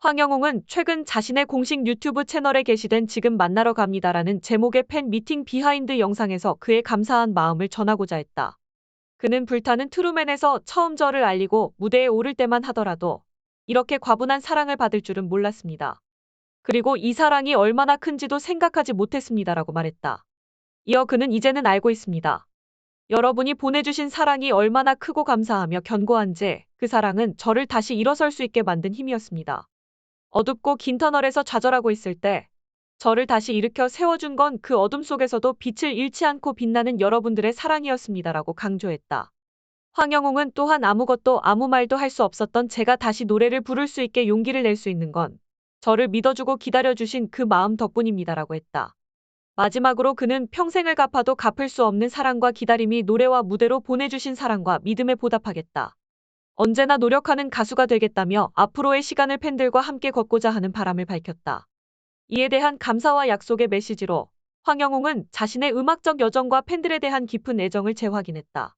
황영웅은 최근 자신의 공식 유튜브 채널에 게시된 지금 만나러 갑니다라는 제목의 팬 미팅 비하인드 영상에서 그의 감사한 마음을 전하고자 했다. 그는 불타는 트루맨에서 처음 저를 알리고 무대에 오를 때만 하더라도 이렇게 과분한 사랑을 받을 줄은 몰랐습니다. 그리고 이 사랑이 얼마나 큰지도 생각하지 못했습니다라고 말했다. 이어 그는 이제는 알고 있습니다. 여러분이 보내주신 사랑이 얼마나 크고 감사하며 견고한지 그 사랑은 저를 다시 일어설 수 있게 만든 힘이었습니다. 어둡고 긴 터널에서 좌절하고 있을 때 저를 다시 일으켜 세워준 건 그 어둠 속에서도 빛을 잃지 않고 빛나는 여러분들의 사랑이었습니다라고 강조했다. 황영웅은 또한 아무것도 아무 말도 할 수 없었던 제가 다시 노래를 부를 수 있게 용기를 낼 수 있는 건 저를 믿어주고 기다려주신 그 마음 덕분입니다라고 했다. 마지막으로 그는 평생을 갚아도 갚을 수 없는 사랑과 기다림이 노래와 무대로 보내주신 사랑과 믿음에 보답하겠다. 언제나 노력하는 가수가 되겠다며 앞으로의 시간을 팬들과 함께 걷고자 하는 바람을 밝혔다. 이에 대한 감사와 약속의 메시지로 황영웅은 자신의 음악적 여정과 팬들에 대한 깊은 애정을 재확인했다.